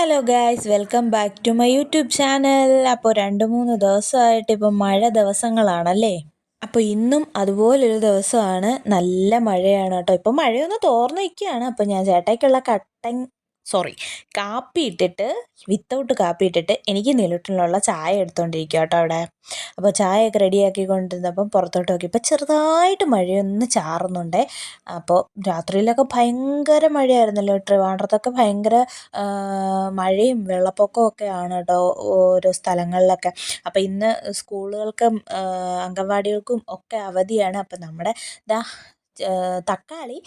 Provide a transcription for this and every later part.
Hello guys welcome back to my YouTube channel. അപ്പോൾ രണ്ട് മൂന്ന് ദിവസമായിട്ട് ഇപ്പോൾ മഴ ദിവസങ്ങളാണല്ലേ? അപ്പോൾ ഇന്നും അതുപോലൊരു ദിവസമാണ്. നല്ല മഴയാണ് കേട്ടോ. ഇപ്പോൾ മഴയൊന്ന് തോർന്നു നിൽക്കുകയാണ് അപ്പോൾ ഞാൻ ചേട്ടയ്ക്കുള്ള കട്ടൻ സോറി കാപ്പി ഇട്ടിട്ട് വിത്തൗട്ട് കാപ്പി ഇട്ടിട്ട് എനിക്ക് നിലട്ടിലുള്ള ചായ എടുത്തുകൊണ്ടിരിക്കുക കേട്ടോ അവിടെ. അപ്പോൾ ചായയൊക്കെ റെഡിയാക്കി കൊണ്ടിരുന്നപ്പം പുറത്തോട്ട് നോക്കി ഇപ്പം ചെറുതായിട്ട് മഴയൊന്ന് ചാറുന്നുണ്ടേ. അപ്പോൾ രാത്രിയിലൊക്കെ ഭയങ്കര മഴയായിരുന്നല്ലോ. ട്രിവാൻഡ്രത്തൊക്കെ ഭയങ്കര മഴയും വെള്ളപ്പൊക്കവും ഒക്കെയാണ് കേട്ടോ ഓരോ സ്ഥലങ്ങളിലൊക്കെ. അപ്പോൾ ഇന്ന് സ്കൂളുകൾക്കും അംഗൻവാടികൾക്കും ഒക്കെ അവധിയാണ്. അപ്പോൾ നമ്മുടെ ദാ തക്കാളി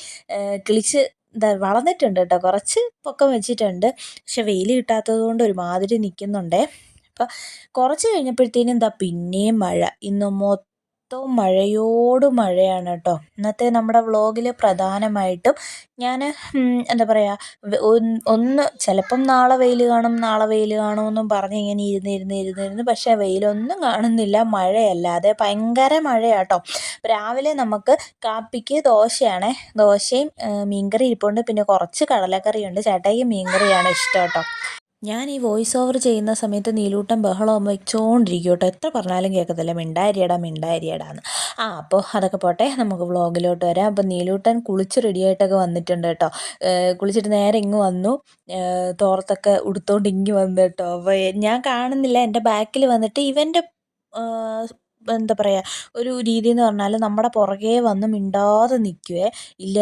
കിളിച്ച് ദാ വളർന്നിട്ടുണ്ട് കേട്ടോ. കുറച്ച് പൊക്കം വെച്ചിട്ടുണ്ട്. പക്ഷെ വെയിൽ കിട്ടാത്തത് കൊണ്ട് ഒരുമാതിരി നിൽക്കുന്നുണ്ടേ അപ്പം കുറച്ച് കഴിഞ്ഞപ്പോഴത്തേനും എന്താ പിന്നെയും മഴ. ഇന്ന് മൊത്തം മഴയോട് മഴയാണ് കേട്ടോ. ഇന്നത്തെ നമ്മുടെ വ്ളോഗിൽ പ്രധാനമായിട്ടും ഞാൻ എന്താ പറയുക ഒന്ന് ചിലപ്പം നാളെ വെയിൽ കാണും നാളെ വെയിൽ കാണുമെന്നും പറഞ്ഞ് ഇങ്ങനെ ഇരുന്ന് ഇരുന്ന് ഇരുന്ന് ഇരുന്ന് പക്ഷേ വെയിലൊന്നും കാണുന്നില്ല മഴയല്ലാതെ ഭയങ്കര മഴയാട്ടോ രാവിലെ നമുക്ക് കാപ്പിക്ക് ദോശയാണ്. ദോശയും മീൻകറി ഇരിപ്പുണ്ട്. പിന്നെ കുറച്ച് കടലക്കറിയുണ്ട്. ചേട്ടായിക്ക് മീൻകറിയാണ് ഇഷ്ടം കേട്ടോ. ഞാൻ ഈ വോയിസ് ഓവർ ചെയ്യുന്ന സമയത്ത് നീലൂട്ടം ബഹളം വെച്ചുകൊണ്ടിരിക്കും കേട്ടോ എത്ര പറഞ്ഞാലും കേൾക്കത്തില്ല. മിണ്ടാരിയടാ മിണ്ടാരിയടാന്ന്. ആ അപ്പോൾ അതൊക്കെ പോട്ടെ. നമുക്ക് വ്ളോഗിലോട്ട് വരാം. അപ്പോൾ നീലൂട്ടൻ കുളിച്ച് റെഡിയായിട്ടൊക്കെ വന്നിട്ടുണ്ട് കേട്ടോ. കുളിച്ചിട്ട് നേരെ ഇങ്ങ് വന്നു. തോർത്തൊക്കെ ഉടുത്തോണ്ട് ഇങ്ങ് വന്നു കേട്ടോ. അപ്പോൾ ഞാൻ കാണുന്നില്ല. എന്റെ ബാക്കിൽ വന്നിട്ട് ഇവന്റെ എന്താ പറയുക ഒരു രീതി എന്ന് പറഞ്ഞാൽ നമ്മുടെ പുറകെ വന്ന് മിണ്ടാതെ നിൽക്കുവേ ഇല്ല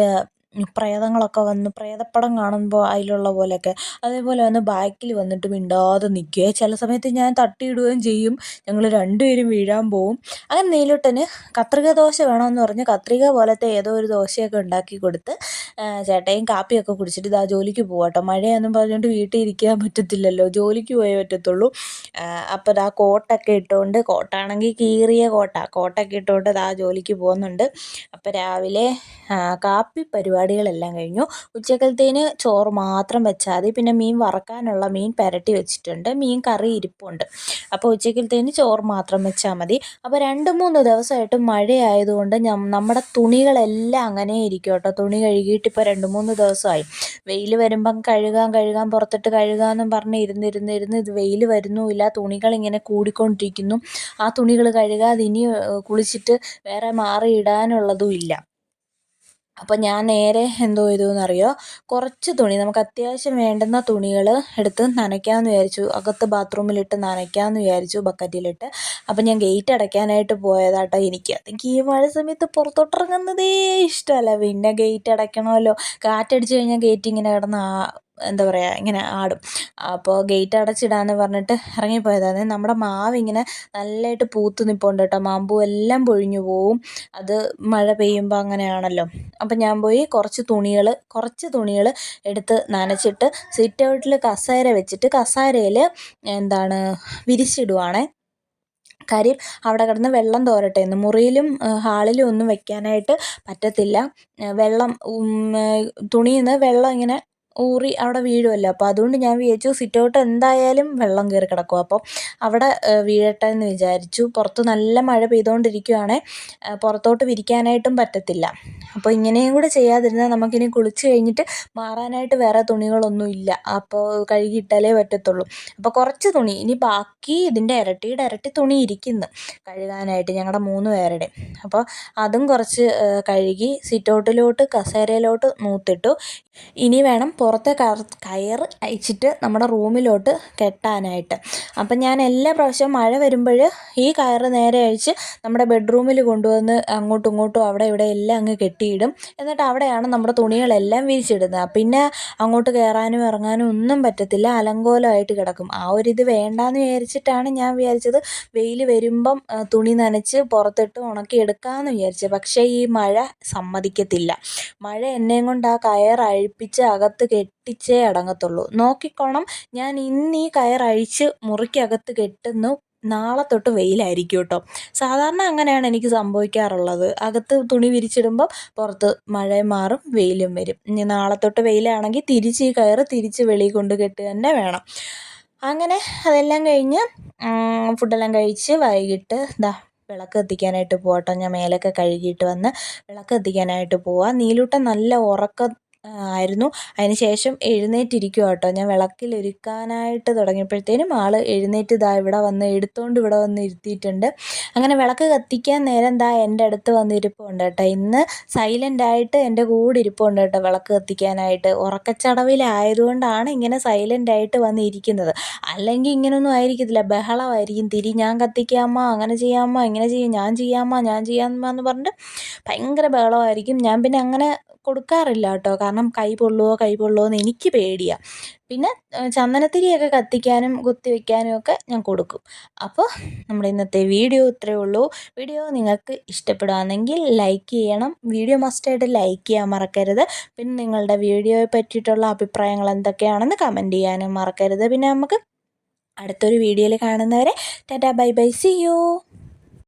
പ്രേതങ്ങളൊക്കെ വന്ന് പ്രേതപ്പടം കാണുമ്പോൾ അതിലുള്ള പോലെയൊക്കെ. അതേപോലെ വന്ന് ബാക്കിൽ വന്നിട്ട് മിണ്ടാതെ നിൽക്കുക ചില സമയത്ത് ഞാൻ തട്ടിയിടുകയും ചെയ്യും. ഞങ്ങൾ രണ്ടുപേരും വീഴാൻ പോവും. അങ്ങനെ നീലുട്ടന് കത്രിക ദോശ വേണമെന്ന് പറഞ്ഞ് കത്രിക പോലത്തെ ഏതോ ഒരു ദോശയൊക്കെ ഉണ്ടാക്കി കൊടുത്ത് ചേട്ടയും കാപ്പിയൊക്കെ കുടിച്ചിട്ട് ഇതാ ജോലിക്ക് പോകട്ടോ മഴയൊന്നും പറഞ്ഞുകൊണ്ട് വീട്ടിൽ ഇരിക്കാൻ പറ്റത്തില്ലല്ലോ. ജോലിക്ക് പോയേ പറ്റത്തുള്ളൂ. അപ്പോൾ ഇതാ കോട്ടൊക്കെ ഇട്ടുകൊണ്ട് കോട്ടാണെങ്കിൽ കീറിയ കോട്ട. കോട്ടൊക്കെ ഇട്ടുകൊണ്ട് ഇതാ ജോലിക്ക് പോകുന്നുണ്ട്. അപ്പോൾ രാവിലെ കാപ്പി പരിപാടി പരിപാടികളെല്ലാം കഴിഞ്ഞു. ഉച്ചക്കലത്തേന് ചോറ് മാത്രം വെച്ചാൽ മതി പിന്നെ മീൻ വറക്കാനുള്ള മീൻ പുരട്ടി വെച്ചിട്ടുണ്ട്. മീൻ കറി ഇരിപ്പുണ്ട്. അപ്പോൾ ഉച്ചക്കലത്തേന് ചോറ് മാത്രം വെച്ചാൽ മതി. അപ്പോൾ രണ്ട് മൂന്ന് ദിവസമായിട്ട് മഴയായതുകൊണ്ട് നമ്മുടെ തുണികളെല്ലാം അങ്ങനെ ഇരിക്കും കേട്ടോ തുണി കഴുകിയിട്ട് ഇപ്പോൾ രണ്ട് മൂന്ന് ദിവസമായി വെയിൽ വരുമ്പം കഴുകാൻ കഴുകാൻ പുറത്തിട്ട് കഴുകാമെന്നും പറഞ്ഞ് ഇരുന്നിരുന്നിരുന്ന് ഇത് വെയിൽ വരുന്നുമില്ല. തുണികളിങ്ങനെ കൂടിക്കൊണ്ടിരിക്കുന്നു. ആ തുണികൾ കഴുകാതെ ഇനി കുളിച്ചിട്ട് വേറെ മാറി ഇടാനുള്ളതും ഇല്ല. അപ്പോൾ ഞാൻ നേരെ എന്തോ ചെയ്തു എന്നറിയോ കുറച്ച് തുണി നമുക്ക് അത്യാവശ്യം വേണ്ടുന്ന തുണികൾ എടുത്ത് നനയ്ക്കാമെന്ന് വിചാരിച്ചു. അകത്ത് ബാത്റൂമിലിട്ട് നനയ്ക്കാമെന്ന് വിചാരിച്ചു ബക്കറ്റിലിട്ട്. അപ്പം ഞാൻ ഗേറ്റ് അടയ്ക്കാനായിട്ട് പോയതാട്ടോ എനിക്ക്. എനിക്ക് ഈ മഴ സമയത്ത് പുറത്തോട്ടിറങ്ങുന്നതേ ഇഷ്ടമല്ല. പിന്നെ ഗേറ്റ് അടയ്ക്കണമല്ലോ. കാറ്റടിച്ച് കഴിഞ്ഞാൽ ഗേറ്റ് ഇങ്ങനെ കിടന്ന് എന്താ പറയുക ഇങ്ങനെ ആടും. അപ്പോൾ ഗേറ്റ് അടച്ചിടാന്ന് പറഞ്ഞിട്ട് ഇറങ്ങിപ്പോയതാണ് നമ്മുടെ മാവ് ഇങ്ങനെ നല്ലതായിട്ട് പൂത്ത് നിൽപ്പുണ്ട് കേട്ടോ. മാമ്പൂ എല്ലാം പൊഴിഞ്ഞു പോവും. അത് മഴ പെയ്യുമ്പോൾ അങ്ങനെയാണല്ലോ. അപ്പം ഞാൻ പോയി കുറച്ച് തുണികൾ കുറച്ച് തുണികൾ എടുത്ത് നനച്ചിട്ട് സിറ്റ് ഔട്ടിൽ കസേര വെച്ചിട്ട് കസേരയിൽ എന്താണ് വിരിച്ചിടുവാണേ. കാര്യം അവിടെ കിടന്ന് വെള്ളം തോരട്ടെ എന്ന്. മുറിയിലും ഹാളിലും ഒന്നും വെക്കാനായിട്ട് പറ്റത്തില്ല. വെള്ളം തുണിയിൽ നിന്ന് വെള്ളം ഇങ്ങനെ ഊറി അവിടെ വീഴുമല്ലോ അപ്പോൾ അതുകൊണ്ട് ഞാൻ വിചാരിച്ചു സിറ്റൗട്ട് എന്തായാലും വെള്ളം കയറി കിടക്കും അപ്പോൾ അവിടെ വീഴട്ടെ എന്ന് വിചാരിച്ചു. പുറത്ത് നല്ല മഴ പെയ്തുകൊണ്ടിരിക്കുകയാണെ പുറത്തോട്ട് വിരിക്കാനായിട്ടും പറ്റത്തില്ല. അപ്പോൾ ഇങ്ങനെയും കൂടെ ചെയ്യാതിരുന്നാൽ നമുക്കിനി കുളിച്ച് കഴിഞ്ഞിട്ട് മാറാനായിട്ട് വേറെ തുണികളൊന്നും ഇല്ല. അപ്പോൾ കഴുകിയിട്ടാലേ പറ്റത്തുള്ളൂ. അപ്പോൾ കുറച്ച് തുണി. ഇനി ബാക്കി ഇതിന്റെ ഇരട്ടിയുടെ ഇരട്ടി തുണി ഇരിക്കുന്നു കഴുകാനായിട്ട് ഞങ്ങളുടെ മൂന്ന് പേരുടെ. അപ്പോൾ അതും കുറച്ച് കഴുകി സിറ്റൗട്ടിലോട്ട് കസേരയിലോട്ട് നൂത്തിട്ടു ഇനി വേണം പുറത്തെ കയർ അയച്ചിട്ട് നമ്മുടെ റൂമിലോട്ട് കെട്ടാനായിട്ട്. അപ്പം ഞാൻ എല്ലാ പ്രാവശ്യവും മഴ വരുമ്പോൾ ഈ കയർ നേരെ അഴിച്ച് നമ്മുടെ ബെഡ്റൂമിൽ കൊണ്ടുവന്ന് അങ്ങോട്ടും ഇങ്ങോട്ടും അവിടെ ഇവിടെ എല്ലാം അങ്ങ് കെട്ടിയിടും. എന്നിട്ട് അവിടെയാണ് നമ്മുടെ തുണികളെല്ലാം വിരിച്ചിടുന്നത്. പിന്നെ അങ്ങോട്ട് കയറാനും ഇറങ്ങാനും ഒന്നും പറ്റത്തില്ല. അലങ്കോലമായിട്ട് കിടക്കും. ആ ഒരു ഇത് വേണ്ടാന്ന് വിചാരിച്ചിട്ടാണ് ഞാൻ വിചാരിച്ചത്. വെയിൽ വരുമ്പം തുണി നനച്ച് പുറത്തിട്ട് ഉണക്കി എടുക്കാമെന്ന് വിചാരിച്ചത്. പക്ഷേ ഈ മഴ സമ്മതിക്കത്തില്ല. മഴ എന്നെയും കൊണ്ട് ആ കയർ അഴിപ്പിച്ച് അകത്ത് കെട്ടിച്ചേ അടങ്ങത്തുള്ളൂ. നോക്കിക്കോണം ഞാൻ ഇന്ന് ഈ കയറഴിച്ച് മുറിക്കകത്ത് കെട്ടുന്നു. നാളെ തൊട്ട് വെയിലായിരിക്കും കേട്ടോ സാധാരണ അങ്ങനെയാണ് എനിക്ക് സംഭവിക്കാറുള്ളത്. അകത്ത് തുണി വിരിച്ചിടുമ്പോൾ പുറത്ത് മഴയും മാറും വെയിലും വരും. ഇനി നാളെ തൊട്ട് വെയിലാണെങ്കിൽ തിരിച്ച് ഈ കയറ് തിരിച്ച് വെളിയിൽ കൊണ്ട് കെട്ടുക തന്നെ വേണം. അങ്ങനെ അതെല്ലാം കഴിഞ്ഞ് ഫുഡെല്ലാം കഴിച്ച് വൈകിട്ട് ദാ വിളക്ക് കത്തിക്കാനായിട്ട് പോകട്ടോ ഞാൻ മേലൊക്കെ കഴുകിയിട്ട് വന്ന് വിളക്ക് കത്തിക്കാനായിട്ട് പോവാം. നീലൂട്ടൻ നല്ല ഉറക്കം ആയിരുന്നു. അതിന് ശേഷം എഴുന്നേറ്റിരിക്കുക കേട്ടോ. ഞാൻ വിളക്കിലൊരുക്കാനായിട്ട് തുടങ്ങിയപ്പോഴത്തേനും ആൾ എഴുന്നേറ്റ് ഇതാ ഇവിടെ വന്ന് എടുത്തുകൊണ്ട് ഇവിടെ വന്ന് ഇരുത്തിയിട്ടുണ്ട്. അങ്ങനെ വിളക്ക് കത്തിക്കാൻ നേരം ദാ എന്റെ അടുത്ത് വന്ന് ഇരിപ്പുണ്ട് കേട്ടോ. ഇന്ന് സൈലന്റ് ആയിട്ട് എന്റെ കൂടെ ഇരിപ്പുണ്ട് കേട്ടോ വിളക്ക് കത്തിക്കാനായിട്ട്. ഉറക്കച്ചടവിലായതുകൊണ്ടാണ് ഇങ്ങനെ സൈലന്റ് ആയിട്ട് വന്നിരിക്കുന്നത് അല്ലെങ്കിൽ ഇങ്ങനെയൊന്നും ആയിരിക്കത്തില്ല. ബഹളമായിരിക്കും. തിരി ഞാൻ കത്തിക്കാമ്മ അങ്ങനെ ചെയ്യാമ്മ ഇങ്ങനെ ചെയ്യും ഞാൻ ചെയ്യാമ്മ ഞാൻ ചെയ്യാമ്മ എന്ന് പറഞ്ഞിട്ട് ഭയങ്കര ബഹളമായിരിക്കും. ഞാൻ പിന്നെ അങ്ങനെ കൊടുക്കാറില്ല കേട്ടോ കാരണം കൈ പൊള്ളുവോ കൈ പൊള്ളുവോ എന്ന് എനിക്ക് പേടിയാണ് പിന്നെ ചന്ദനത്തിരിയൊക്കെ കത്തിക്കാനും കുത്തി വയ്ക്കാനും ഒക്കെ ഞാൻ കൊടുക്കും. അപ്പോൾ നമ്മുടെ ഇന്നത്തെ വീഡിയോ ഇത്രയേ ഉള്ളൂ. വീഡിയോ നിങ്ങൾക്ക് ഇഷ്ടപ്പെടുകയാണെങ്കിൽ ലൈക്ക് ചെയ്യണം. വീഡിയോ മസ്റ്റായിട്ട് ലൈക്ക് ചെയ്യാൻ മറക്കരുത്. പിന്നെ നിങ്ങളുടെ വീഡിയോയെ പറ്റിയിട്ടുള്ള അഭിപ്രായങ്ങൾ എന്തൊക്കെയാണെന്ന് കമന്റ് ചെയ്യാനും മറക്കരുത്. പിന്നെ നമുക്ക് അടുത്തൊരു വീഡിയോയിൽ കാണുന്നവരെ tata bye bye see you.